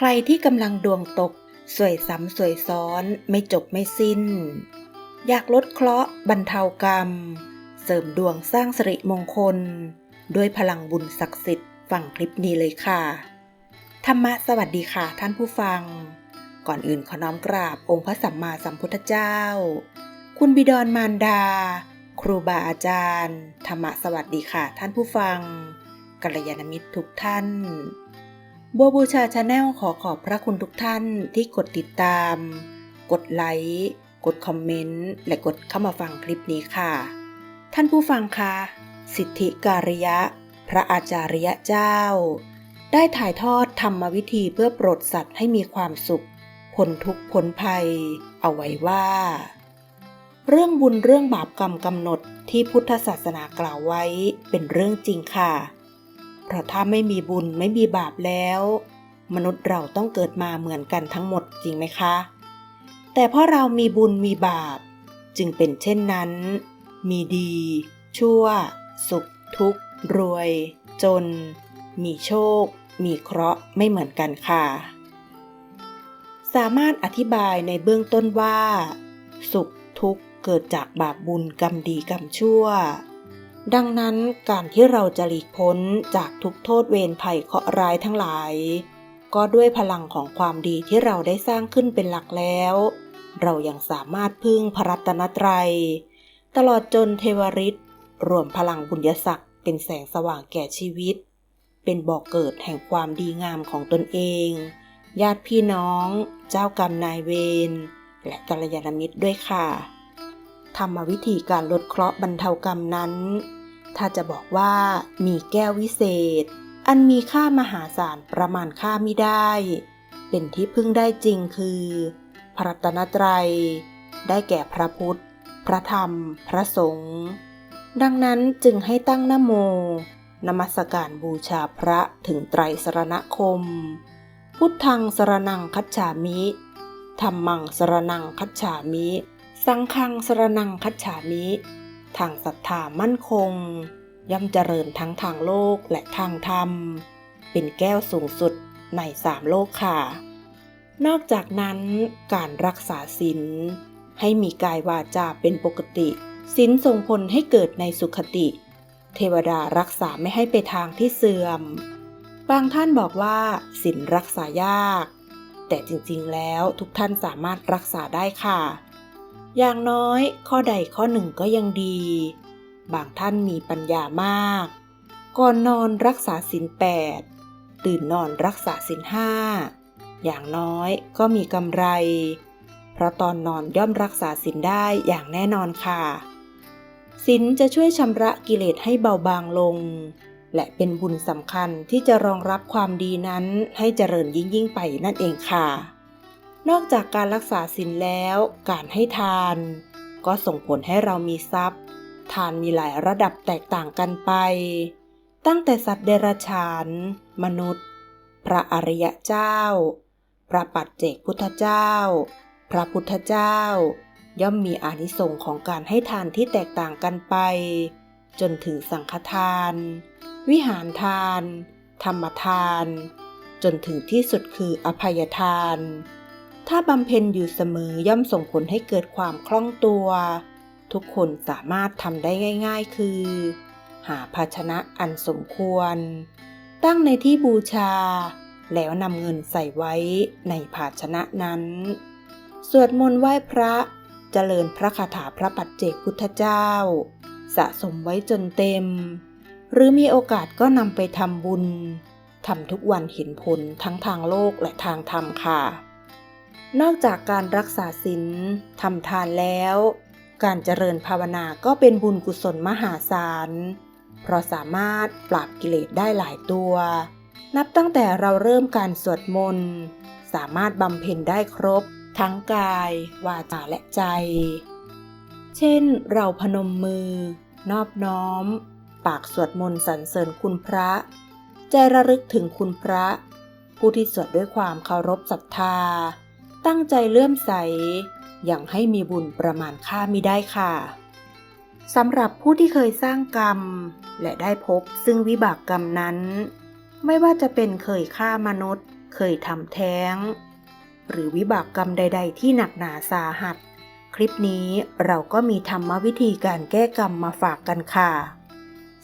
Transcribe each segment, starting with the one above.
ใครที่กำลังดวงตก สวยซ้ำสวยซ้อน ไม่จบไม่สิ้น อยากลดเคราะห์บรรเทากรรม เสริมดวงสร้างสิริมงคล ด้วยพลังบุญศักดิ์สิทธิ์ฟังคลิปนี้เลยค่ะ ธรรมะสวัสดีค่ะท่านผู้ฟัง ก่อนอื่นขอน้อมกราบองค์พระสัมมาสัมพุทธเจ้า คุณบิดรมารดา ครูบาอาจารย์ ธรรมะสวัสดีค่ะท่านผู้ฟังกัลยาณมิตรทุกท่าน บัวบูชาชาแนลขอขอบพระคุณทุกท่านที่กดติดตาม กดไลค์ กดคอมเมนต์ และกดเข้ามาฟังคลิปนี้ค่ะ ท่านผู้ฟังคะสิทธิการยะ พระอาจารยะเจ้า ได้ถ่ายทอดธรรมวิธีเพื่อโปรดสัตว์ให้มีความสุขพ้นทุกพ้นภัย เอาไว้ว่า เรื่องบุญเรื่องบาปกรรมกำหนดที่พุทธศาสนากล่าวไว้เป็นเรื่องจริงค่ะ เพราะถ้าไม่มีบุญไม่มีบาปแล้ว มนุษย์เราต้องเกิดมาเหมือนกันทั้งหมดจริงไหมคะ แต่เพราะเรามีบุญมีบาป จึงเป็นเช่นนั้น มีดี ชั่ว สุข ทุกข์ รวย จน มีโชค มีเคราะห์ไม่เหมือนกันค่ะ สามารถอธิบายในเบื้องต้นว่า สุขทุกข์เกิดจากบาปบุญกรรมดีกรรมชั่ว ดังนั้นการที่เราจะหลีกพ้นจากทุกโทษเวรภัยเคราะร้ายทั้งหลาย ก็ด้วยพลังของความดีที่เราได้สร้างขึ้นเป็นหลักแล้ว เรายังสามารถพึ่งพระรัตนตรัย ตลอดจนเทวริษรวมพลังบุญยศักดิ์เป็นแสงสว่างแก่ชีวิต เป็นบ่อกเกิดแห่งความดีงามของตนเอง ญาติพี่น้อง เจ้ากรรมนายเวรและกัลยาณมิตรด้วยค่ะ ธรรมวิธีการลดเคราะห์บรรเทากรรมนั้น ถ้าจะบอกว่ามีแก้ววิเศษ อันมีค่ามหาศาลประมาณค่าไม่ได้ เป็นที่พึ่งได้จริงคือ พระรัตนตรัย ได้แก่พระพุทธ พระธรรม พระสงฆ์ดังนั้นจึงให้ตั้งนโมนมัสการบูชาพระถึงไตรสรณคม พุทธังสรนังคัจฉามิธรรมังสรนังคัจฉามิ สังฆังสรนังคัจฉามิ ทางศรัทธามั่นคง ย่อมเจริญทั้งทางโลกและทางธรรม เป็นแก้วสูงสุดในสามโลกค่ะ นอกจากนั้นการรักษาศีลให้มีกายวาจาเป็นปกติศีลส่งผลให้เกิดในสุขติ เทวดารักษาไม่ให้ไปทางที่เสื่อม บางท่านบอกว่าศีลรักษายาก แต่จริงๆแล้วทุกท่านสามารถรักษาได้ค่ะ อย่างน้อยข้อใดข้อหนึ่งก็ยังดี บางท่านมีปัญญามาก ก่อนนอนรักษาศีลแปดตื่นนอนรักษาศีลห้าอย่างน้อยก็มีกำไร เพราะตอนนอนย่อมรักษาศีลได้อย่างแน่นอนค่ะศีลจะช่วยชำระกิเลสให้เบาบางลง และเป็นบุญสำคัญที่จะรองรับความดีนั้นให้เจริญยิ่งยิ่งไปนั่นเองค่ะ นอกจากการรักษาศีลแล้ว การให้ทาน ก็ส่งผลให้เรามีทรัพย์ ทานมีหลายระดับแตกต่างกันไป ตั้งแต่สัตว์เดรัจฉาน มนุษย์ พระอริยเจ้า พระปัจเจกพุทธเจ้า พระพุทธเจ้า ย่อมมีอานิสงส์ของการให้ทานที่แตกต่างกันไป จนถึงสังฆทาน วิหารทาน ธรรมทาน จนถึงที่สุดคืออภัยทาน ถ้าบำเพ็ญอยู่เสมอย่อมส่งผลให้เกิดความคล่องตัว ทุกคนสามารถทำได้ง่าย ๆ คือ หาภาชนะอันสมควร ตั้งในที่บูชา แล้วนำเงินใส่ไว้ในภาชนะนั้น สวดมนต์ไหว้พระเจริญพระคาถาพระปัจเจกพุทธเจ้า สะสมไว้จนเต็ม หรือมีโอกาสก็นำไปทำบุญทำทุกวันเห็นผลทั้งทางโลกและทางธรรมค่ะ นอกจากการรักษาศีลทำทานแล้ว การเจริญภาวนาก็เป็นบุญกุศลมหาศาล เพราะสามารถปราบกิเลสได้หลายตัว นับตั้งแต่เราเริ่มการสวดมนต์ สามารถบำเพ็ญได้ครบ ทั้งกาย วาจาและใจ เช่น เราพนมมือ นอบน้อม ปากสวดมนต์สรรเสริญคุณพระ ใจระลึกถึงคุณพระ ผู้ที่สวดด้วยความเคารพศรัทธา ตั้งใจเลื่อมใส อย่างให้มีบุญประมาณค่ามิได้ค่ะสำหรับผู้ที่เคยสร้างกรรม และได้พบซึ่งวิบากกรรมนั้น ไม่ว่าจะเป็นเคยฆ่ามนุษย์ เคยทำแท้ง หรือวิบากกรรมใด ๆ ที่หนักหนาสาหัส คลิปนี้เราก็มีธรรมวิธีการแก้กรรมมาฝากกันค่ะ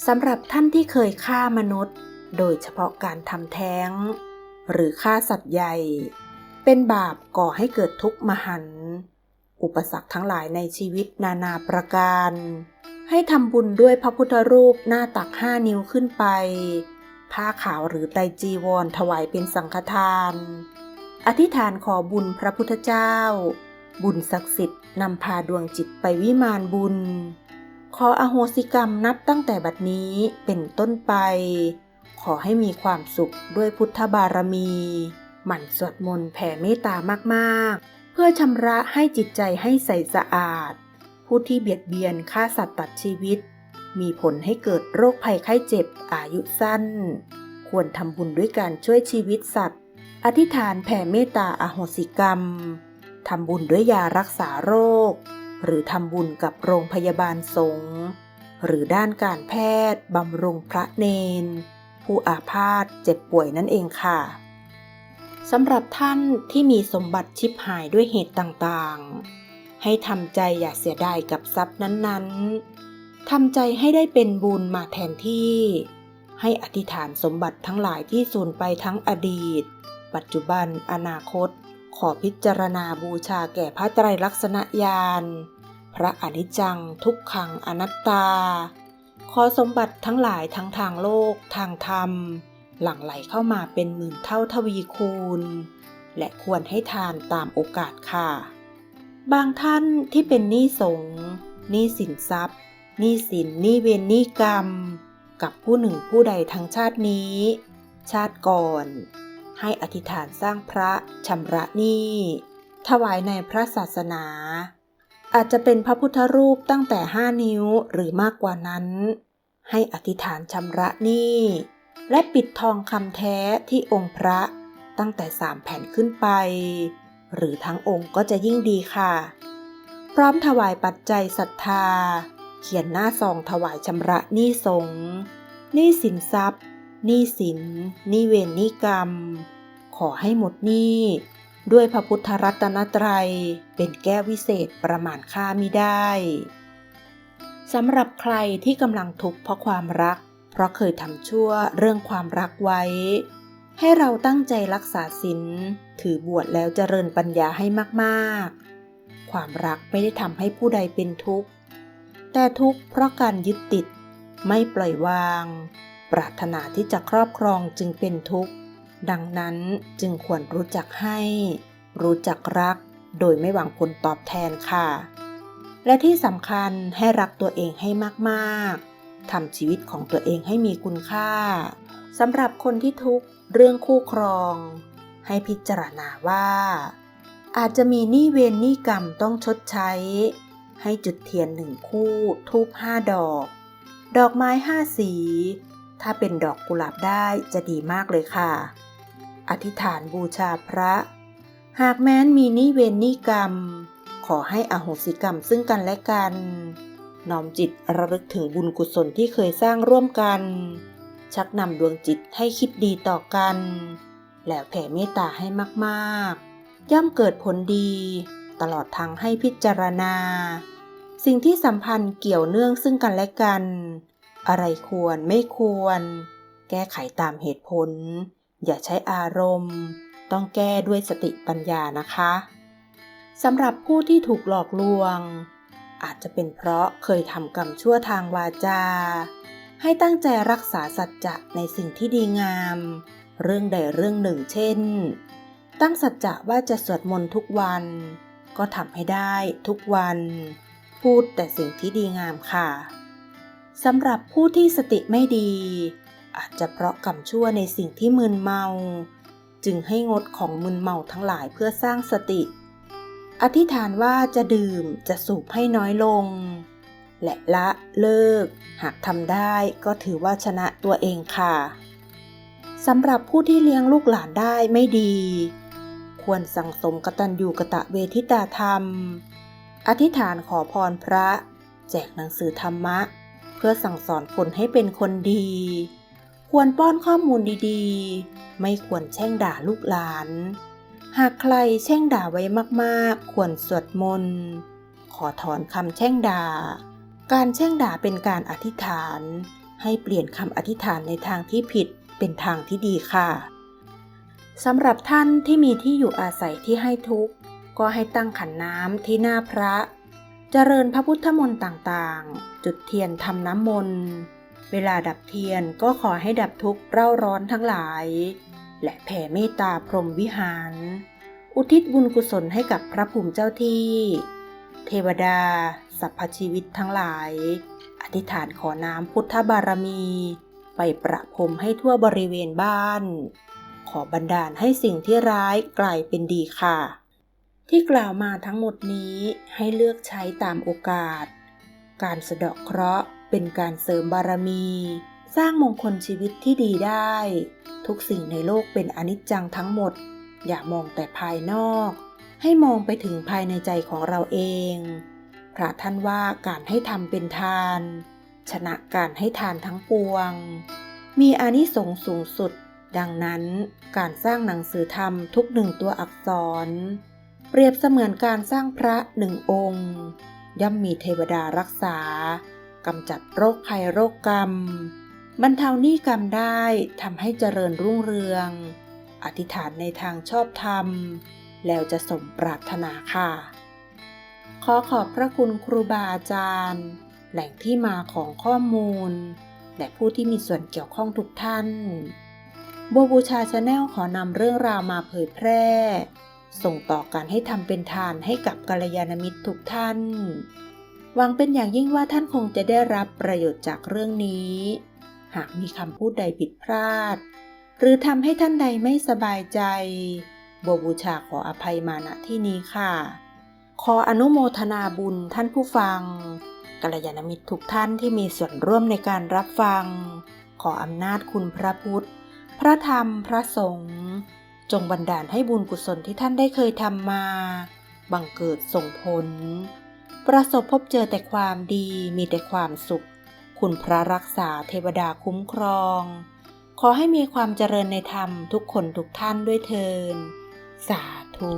สำหรับท่านที่เคยฆ่ามนุษย์ โดยเฉพาะการทำแท้ง หรือฆ่าสัตว์ใหญ่ เป็นบาปก่อให้เกิดทุกข์มหันต์อุปสรรคทั้งหลายในชีวิตนานาประการ ให้ทำบุญด้วยพระพุทธรูปหน้าตักห้านิ้วขึ้นไป ผ้าขาวหรือไตจีวรถวายเป็นสังฆทาน อธิษฐานขอบุญพระพุทธเจ้า บุญศักดิ์สิทธิ์นำพาดวงจิตไปวิมานบุญ ขออโหสิกรรมนับตั้งแต่บัดนี้เป็นต้นไป ขอให้มีความสุขด้วยพุทธบารมี หมั่นสวดมนต์แผ่เมตตามากๆ เพื่อชำระให้จิตใจให้ใสสะอาด ผู้ที่เบียดเบียนฆ่าสัตว์ตัดชีวิต มีผลให้เกิดโรคภัยไข้เจ็บอายุสั้น ควรทำบุญด้วยการช่วยชีวิตสัตว์ อธิษฐานแผ่เมตตาอโหสิกรรมทำบุญด้วยยารักษาโรค หรือทำบุญกับโรงพยาบาลสงฆ์หรือด้านการแพทย์บำรุงพระเนน ผู้อาพาธเจ็บป่วยนั่นเองค่ะ สำหรับท่านที่มีสมบัติชิบหายด้วยเหตุต่างๆ ให้ทำใจอย่าเสียดายกับทรัพย์นั้นๆ ทำใจให้ได้เป็นบุญมาแทนที่ ให้อธิษฐานสมบัติทั้งหลายที่สูญไปทั้งอดีต ปัจจุบัน อนาคต ขอพิจารณาบูชาแก่พระไตรลักษณญาณ พระอนิจจังทุกขังอนัตตา ขอสมบัติทั้งหลายทั้งทางโลกทางธรรม หลั่งไหลเข้ามาเป็นหมื่นเท่าทวีคูณ และควรให้ทานตามโอกาสค่ะ บางท่านที่เป็นหนี้สงหนี้สินทรัพย์หนี้สินหนี้เวรหนี้กรรม กับผู้หนึ่งผู้ใดทั้งชาตินี้ ชาติก่อน ให้อธิษฐานสร้างพระชำระหนี้ถวายในพระศาสนา อาจจะเป็นพระพุทธรูปตั้งแต่ห้านิ้วหรือมากกว่านั้น ให้อธิษฐานชำระหนี้ และปิดทองคำแท้ที่องค์พระตั้งแต่สามแผ่นขึ้นไป หรือทั้งองค์ก็จะยิ่งดีค่ะ พร้อมถวายปัจจัยศรัทธา เขียนหน้าซองถวายชำระหนี้สงหนี้สินทรัพย์หนี้สินหนี้เวรหนี้กรรม ขอให้หมดหนี้ ด้วยพระพุทธรัตนตรัยเป็นแก้ววิเศษประมาณค่ามิได้สำหรับใครที่กำลังทุกข์เพราะความรัก เพราะเคยทำชั่วเรื่องความรักไว้ ให้เราตั้งใจรักษาศีลถือบวชแล้วเจริญปัญญาให้มากๆ ความรักไม่ได้ทำให้ผู้ใดเป็นทุกข์ แต่ทุกข์เพราะการยึดติด ไม่ปล่อยวาง ปรารถนาที่จะครอบครองจึงเป็นทุกข์ ดังนั้นจึงควรรู้จักให้ รู้จักรัก โดยไม่หวังผลตอบแทนค่ะ และที่สำคัญให้รักตัวเองให้มากๆ ทำชีวิตของตัวเองให้มีคุณค่าสำหรับคนที่ทุกข์เรื่องคู่ครอง ให้พิจารณาว่า อาจจะมีหนี้เวรหนี้กรรมต้องชดใช้ ให้จุดเทียนหนึ่งคู่ทูบห้าดอก ดอกไม้ห้าสี ถ้าเป็นดอกกุหลาบได้จะดีมากเลยค่ะ อธิษฐานบูชาพระ หากแม้นมีหนี้เวรหนี้กรรม ขอให้อโหสิกรรมซึ่งกันและกัน น้อมจิตระลึกถึงบุญกุศลที่เคยสร้างร่วมกัน ชักนำดวงจิตให้คิดดีต่อกัน แล้วแผ่เมตตาให้มากๆ ย่อมเกิดผลดี ตลอดทั้งให้พิจารณา สิ่งที่สัมพันธ์เกี่ยวเนื่องซึ่งกันและกัน อะไรควรไม่ควร แก้ไขตามเหตุผล อย่าใช้อารมณ์ ต้องแก้ด้วยสติปัญญานะคะสำหรับผู้ที่ถูกหลอกลวง อาจจะเป็นเพราะเคยทำกรรมชั่วทางวาจา ให้ตั้งใจรักษาสัจจะในสิ่งที่ดีงาม เรื่องใดเรื่องหนึ่งเช่น ตั้งสัจจะว่าจะสวดมนต์ทุกวัน ก็ทำให้ได้ทุกวัน พูดแต่สิ่งที่ดีงามค่ะสำหรับผู้ที่สติไม่ดี อาจจะเพราะกรรมชั่วในสิ่งที่มึนเมา จึงให้งดของมึนเมาทั้งหลายเพื่อสร้างสติ อธิษฐานว่าจะดื่มจะสูบให้น้อยลง และละเลิก หากทำได้ก็ถือว่าชนะตัวเองค่ะสำหรับผู้ที่เลี้ยงลูกหลานได้ไม่ดี ควรสั่งสมกตัญญูกะตะเวทิตาธรรม อธิษฐานขอพรพระ แจกหนังสือธรรมะ เพื่อสั่งสอนคนให้เป็นคนดีคควรป้อนข้อมูลดีๆ ไม่ควรแช่งด่าลูกหลาน หากใครแช่งด่าไว้มากๆ ควรสวดมนต์ขอถอนคำแช่งด่า การแช่งด่าเป็นการอธิษฐาน ให้เปลี่ยนคำอธิษฐานในทางที่ผิดเป็นทางที่ดีค่ะสำหรับท่านที่มีที่อยู่อาศัยที่ให้ทุกข์ ก็ให้ตั้งขันน้ำที่หน้าพระ เจริญพระพุทธมนต์ต่างๆ จุดเทียนทำน้ำมนต์ เวลาดับเทียนก็ขอให้ดับทุกข์เร่าร้อนทั้งหลาย และแผ่เมตตาพรหมวิหาร อุทิศบุญกุศลให้กับพระภูมิเจ้าที่ เทวดาสรรพชีวิตทั้งหลาย อธิษฐานขอน้ำพุทธบารมี ไปประพรมให้ทั่วบริเวณบ้าน ขอบันดาลให้สิ่งที่ร้ายกลายเป็นดีค่ะ ที่กล่าวมาทั้งหมดนี้ให้เลือกใช้ตามโอกาส การสะเดาะเคราะห์เป็นการเสริมบารมี สร้างมงคลชีวิตที่ดีได้ ทุกสิ่งในโลกเป็นอนิจจังทั้งหมด อย่ามองแต่ภายนอก ให้มองไปถึงภายในใจของเราเอง พระท่านว่าการให้ทำเป็นทาน ชนะการให้ทานทั้งปวง มีอานิสงส์สูงสุด ดังนั้นการสร้างหนังสือธรรมทุกหนึ่งตัวอักษร เปรียบเสมือนการสร้างพระหนึ่งองค์ ย่อมมีเทวดารักษากำจัดโรคภัยโรคกรรม บรรเทาหนี้กรรมได้ทำให้เจริญรุ่งเรือง อธิษฐานในทางชอบธรรม แล้วจะสมปรารถนาค่ะ ขอขอบพระคุณครูบาอาจารย์ แหล่งที่มาของข้อมูล และผู้ที่มีส่วนเกี่ยวข้องทุกท่านบัวบูชาชาแนลขอนำเรื่องราวมาเผยแพร่ ส่งต่อการให้ทำเป็นทานให้กับกัลยาณมิตรทุกท่าน หวังเป็นอย่างยิ่งว่าท่านคงจะได้รับประโยชน์จากเรื่องนี้ หากมีคำพูดใดผิดพลาด หรือทำให้ท่านใดไม่สบายใจบบูชาขออภัยมาณที่นี้ค่ะ ขออนุโมทนาบุญท่านผู้ฟังกัลยาณมิตรทุกท่านที่มีส่วนร่วมในการรับฟัง ขออำนาจคุณพระพุทธ พระธรรมพระสงฆ์จงบันดาลให้บุญกุศลที่ท่านได้เคยทำมา บังเกิดส่งผล ประสบพบเจอแต่ความดีมีแต่ความสุข คุณพระรักษาเทวดาคุ้มครอง ขอให้มีความเจริญในธรรมทุกคนทุกท่านด้วยเทิน สาธุ